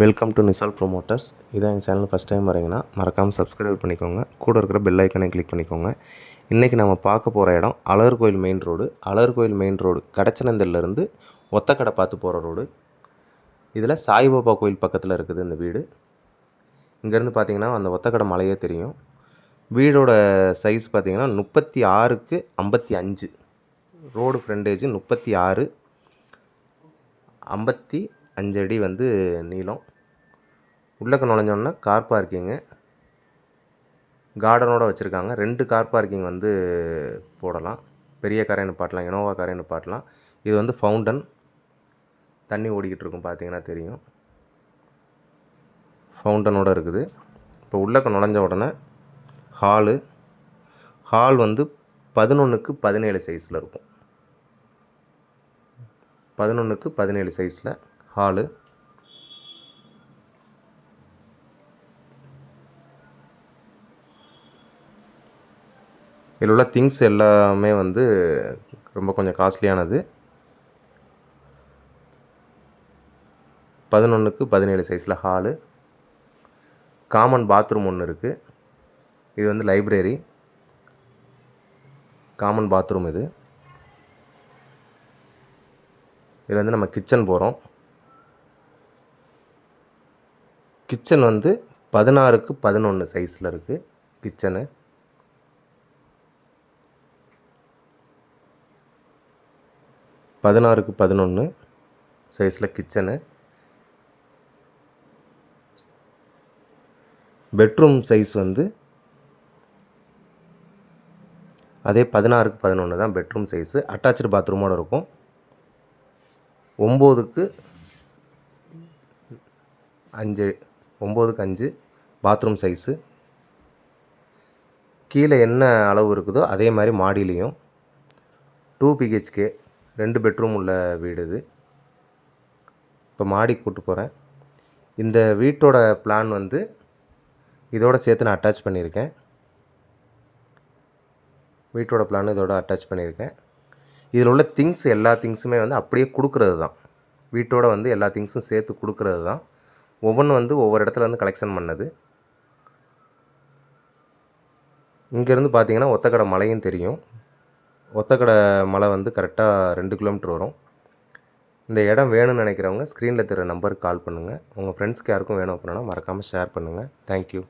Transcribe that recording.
Welcome to நிசால் promoters இதான் எங்கள் channel first time வரீங்கன்னா மறக்காமல் சப்ஸ்கிரைப் பண்ணிக்கோங்க. கூட இருக்கிற பெல் ஐக்கனை கிளிக் பண்ணிக்கோங்க. இன்றைக்கி நம்ம பார்க்க போகிற இடம் அழகர் கோயில் மெயின் ரோடு அழகர் கோயில் மெயின் ரோடு கடச்சனந்தல்லேருந்து ஒத்தக்கடை பார்த்து போகிற ரோடு இதில் சாய்பாபா கோயில் பக்கத்தில் இருக்குது இந்த வீடு. இங்கேருந்து பார்த்தீங்கன்னா அந்த ஒத்தக்கடை மலையே தெரியும். வீடோட சைஸ் பார்த்திங்கன்னா முப்பத்தி ஆறுக்கு ஐம்பத்தி அஞ்சு. ரோடு ஃப்ரண்டேஜ் முப்பத்தி ஆறு ஐம்பத்தி அஞ்சு அடி வந்து நீளம். உள்ளக்க நுழைஞ்சோன்னா கார் பார்க்கிங்கு கார்டனோட வச்சுருக்காங்க. ரெண்டு கார் பார்க்கிங் வந்து போடலாம். பெரிய காரை நிப்பாட்டலாம் இனோவா காரை நிப்பாட்டலாம் இது வந்து ஃபவுண்டன் தண்ணி ஓடிக்கிட்டு இருக்கும் பார்த்தீங்கன்னா தெரியும். ஃபவுண்டனோட இருக்குது. இப்போ உள்ளக்க நுழைஞ்ச உடனே ஹாலு ஹால் வந்து பதினொன்றுக்கு பதினேழு சைஸில் இருக்கும். பதினொன்றுக்கு பதினேழு சைஸில் ஹாலு. இதில் உள்ள திங்ஸ் எல்லாமே வந்து ரொம்ப கொஞ்சம் காஸ்ட்லியானது பதினொன்றுக்கு பதினேழு சைஸில் ஹாலு. காமன் பாத்ரூம் ஒன்று இருக்குது இது வந்து லைப்ரரி காமன் பாத்ரூம் இது. இதில் வந்து நம்ம கிச்சன் போகிறோம் கிச்சன் வந்து பதினாறுக்கு பதினொன்று சைஸில் இருக்குது கிச்சனு. பதினாறுக்கு பதினொன்று சைஸில் கிச்சனு. பெட்ரூம் சைஸ் வந்து அதே பதினாறுக்கு பதினொன்று தான் பெட்ரூம் சைஸு. அட்டாச்சு பாத்ரூமோடு இருக்கும். ஒம்போதுக்கு அஞ்சு ஒம்போதுக்கு அஞ்சு பாத்ரூம் சைஸு கீழே என்ன அளவு இருக்குதோ அதே மாதிரி மாடியிலையும். டூ பிஹெச்கே ரெண்டு பெட்ரூம் உள்ள வீடு இது. இப்போ மாடி கூட்டு போகிறேன் இந்த வீட்டோட பிளான் வந்து இதோட சேர்த்து நான் அட்டாச் பண்ணியிருக்கேன். வீட்டோட பிளான் இதோட அட்டாச் பண்ணியிருக்கேன். இதில் உள்ள திங்ஸ் எல்லா திங்ஸுமே வந்து அப்படியே கொடுக்குறது தான். வீட்டோட வந்து எல்லா திங்ஸும் சேர்த்து கொடுக்குறது தான். ஒவ்வொன்றும் வந்து ஒவ்வொரு இடத்துல வந்து கலெக்ஷன் பண்ணது. இங்கேருந்து பார்த்தீங்கன்னா ஒத்தக்கடை மலையும் தெரியும். ஒத்தக்கடை மலை வந்து கரெக்டாக ரெண்டு கிலோமீட்டர் வரும். இந்த இடம் வேணும்னு நினைக்கிறவங்க ஸ்க்ரீனில் தெரிய நம்பருக்கு கால் பண்ணுங்கள் உங்கள் ஃப்ரெண்ட்ஸ்க்கு யாருக்கும் வேணும் அப்படின்னா மறக்காமல் ஷேர் பண்ணுங்கள் தேங்க்யூ